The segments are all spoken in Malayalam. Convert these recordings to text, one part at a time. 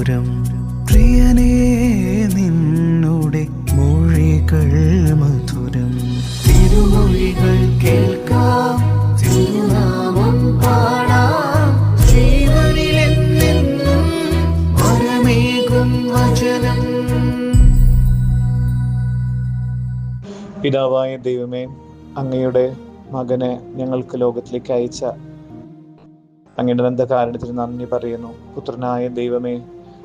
മധുരം പ്രിയനേ നിന്നുടെ മൊഴികൾ മധുരം. തിരുമൊഴികൾ കേൾക്കാം തിരുനാമം പാടാം. ജീവനിലെന്നെന്നും വരമേകും വചനം. പിതാവായ ദൈവമേ അങ്ങയുടെ മകനെ ഞങ്ങൾക്ക് ലോകത്തിലേക്ക് അയച്ച അങ്ങയുടെ നന്ദകാരണത്തിന് നന്ദി പറയുന്നു. പുത്രനായ ദൈവമേ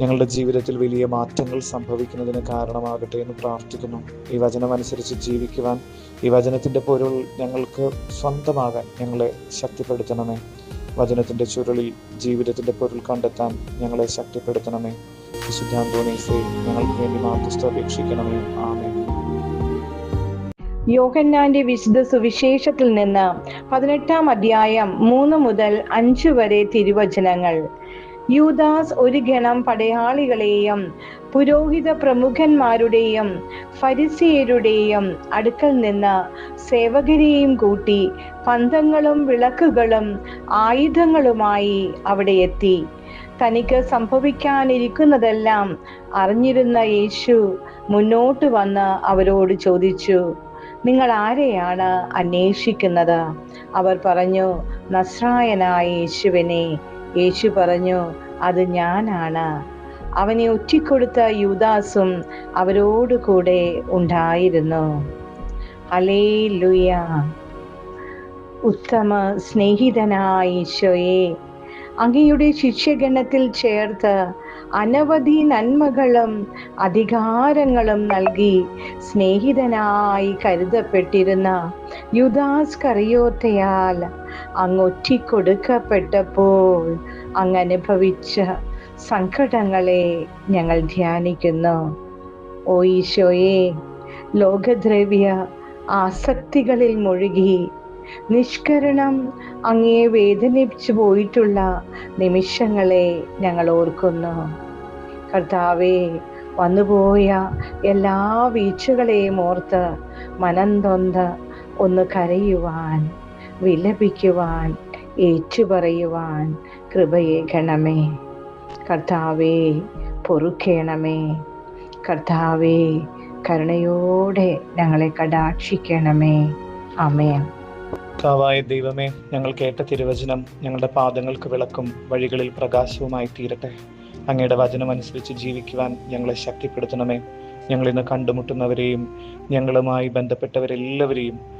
ഞങ്ങളുടെ ജീവിതത്തിൽ വലിയ മാറ്റങ്ങൾ സംഭവിക്കുന്നതിന് കാരണമാകട്ടെ എന്ന് പ്രാർത്ഥിക്കുന്നു. ഈ വചനമനുസരിച്ച് ജീവിക്കുവാൻ ഈ വചനത്തിന്റെ പൊരുൾ ഞങ്ങൾക്ക് സ്വന്തമാകാൻ ഞങ്ങളെ ശക്തിപ്പെടുത്തണമേ. വചനത്തിന്റെ ചുരുളിൽ ജീവിതത്തിന്റെ പൊരുൾ കണ്ടെത്താൻ ഞങ്ങളെ ശക്തിപ്പെടുത്തണമേ. വിശുദ്ധാന്തോണീസെ ഞങ്ങൾക്ക് വേണ്ടി മാർഗസ്ഥ അപേക്ഷിക്കണമേ ആമേ യോഹന്നാന്റെ വിശുദ്ധ സുവിശേഷത്തിൽ നിന്ന് പതിനെട്ടാം അധ്യായം മൂന്ന് മുതൽ അഞ്ച് വരെ തിരുവചനങ്ങൾ. യൂദാസ് ഒരു ഗണം പടയാളികളെയും പുരോഹിത പ്രമുഖന്മാരുടെയും ഫരിസിയരുടെയും അടുക്കൽ നിന്ന് സേവകരെയും കൂട്ടി പന്തങ്ങളും വിളക്കുകളും ആയുധങ്ങളുമായി അവിടെ എത്തി. തനിക്ക് സംഭവിക്കാനിരിക്കുന്നതെല്ലാം അറിഞ്ഞിരുന്ന യേശു മുന്നോട്ട് വന്ന് അവരോട് ചോദിച്ചു നിങ്ങൾ ആരെയാണ് അന്വേഷിക്കുന്നത്? അവർ പറഞ്ഞു നസ്രായനായ യേശുവിനെ. യേശു പറഞ്ഞു അത് ഞാനാണ്. അവനെ ഒറ്റിക്കൊടുത്ത യുദാസും അവരോട് കൂടെ ഉണ്ടായിരുന്നു. ഹലേ ലുയ ഉത്തമ സ്നേഹിതനായ ഈശോയെ അങ്ങയുടെ ശിഷ്യഗണത്തിൽ ചേർത്ത് അനവധി നന്മകളും അധികാരങ്ങളും നൽകി സ്നേഹിതനായി കരുതപ്പെട്ടിരുന്ന യുദാസ് കറിയോത്തയാൽ അങ്ങ് ഒറ്റിക്കൊടുക്കപ്പെട്ടപ്പോൾ അങ്ങ് അനുഭവിച്ച സങ്കടങ്ങളെ ഞങ്ങൾ ധ്യാനിക്കുന്നു. ഓ ഈശോയെ ലോകദ്രവ്യ ആസക്തികളിൽ മുഴുകി നിഷ്കരണം അങ്ങേ വേദനിപ്പിച്ചു പോയിട്ടുള്ള നിമിഷങ്ങളെ ഞങ്ങൾ ഓർക്കുന്നു. കർത്താവേ വന്നുപോയ എല്ലാ വീഴ്ചകളെയും ഓർത്ത് മനം തൊന്ന് ഒന്ന് കരയുവാൻ വിലപിക്കുവാൻ ഏറ്റുപറയുവാൻ കൃപയേകണമേ കർത്താവേ പൊറുക്കേണമേ. കർത്താവേ കരുണയോടെ ഞങ്ങളെ കടാക്ഷിക്കണമേ. അമേൻ കർത്താവായ ദൈവമേ ഞങ്ങൾ കേട്ട തിരുവചനം ഞങ്ങളുടെ പാദങ്ങൾക്ക് വിളക്കും വഴികളിൽ പ്രകാശവുമായി തീരട്ടെ. അങ്ങയുടെ വചനം അനുസരിച്ച് ജീവിക്കുവാൻ ഞങ്ങളെ ശക്തിപ്പെടുത്തണമേ. ഞങ്ങൾ ഇന്ന് കണ്ടുമുട്ടുന്നവരെയും ഞങ്ങളുമായി ബന്ധപ്പെട്ടവരെല്ലാവരെയും